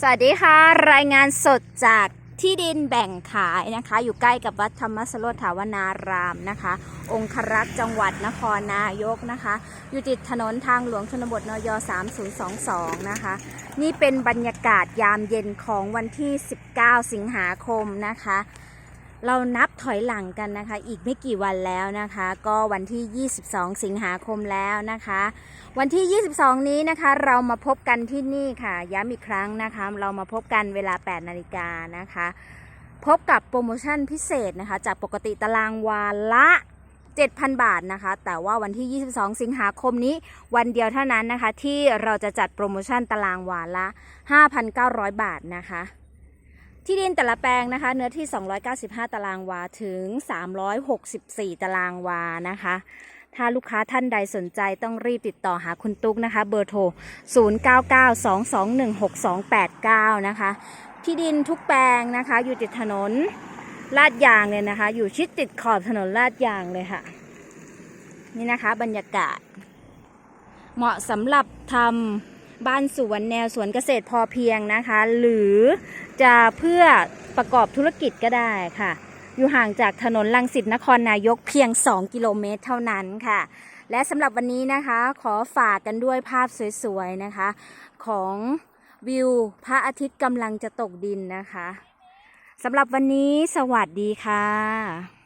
สวัสดีค่ะ รายงานสดจากที่ดินแบ่งขายนะคะ อยู่ใกล้กับวัดธรรมสโรถาวนารามนะคะ องครักษ์จังหวัดนครนายกนะคะ อยู่ติดถนนทางหลวงชนบทนย 3022 นะคะ นี่เป็นบรรยากาศยามเย็นของวันที่ 19 สิงหาคมนะคะ เรานับถอยหลังกันนะคะ อีกไม่กี่วันแล้วนะคะ ก็วันที่ 22 สิงหาคมแล้วนะคะ วันที่ 22 นี้นะคะ เรามาพบกันที่นี่ค่ะ ย้ำอีกครั้งนะคะ เรามาพบกันเวลา 8 นาฬิกานะคะ พบกับโปรโมชั่นพิเศษนะคะ จากปกติตารางวาละ7,000 บาทนะคะ แต่ว่าวันที่ 22 สิงหาคมนี้ วันเดียวเท่านั้นนะคะ ที่เราจะจัดโปรโมชั่นตารางวาละ 5,900 บาทนะคะ ที่ดินแต่ละแปลงนะคะ เนื้อที่ 295 ตารางวาถึง 364 ตารางวานะคะ ถ้าลูกค้าท่านใดสนใจต้องรีบติดต่อหาคุณตุ๊กนะคะ เบอร์โทร 0992216289 นะคะ ที่ดินทุกแปลงนะคะ อยู่ติดถนนลาดยางเลยนะคะ อยู่ชิดติดขอบถนนลาดยางเลยค่ะ นี่นะคะบรรยากาศ เหมาะสำหรับทำ บ้านสวนแนวสวนเกษตรพอเพียงนะคะ หรือจะเพื่อประกอบธุรกิจก็ได้ค่ะ อยู่ห่างจากถนนลังสิตนครนายกเพียง 2 กิโลเมตรเท่านั้นค่ะ และสำหรับวันนี้นะคะ ขอฝากกันด้วยภาพสวยๆนะคะ ของวิวพระอาทิตย์กำลังจะตกดินนะคะสำหรับวันนี้สวัสดีค่ะ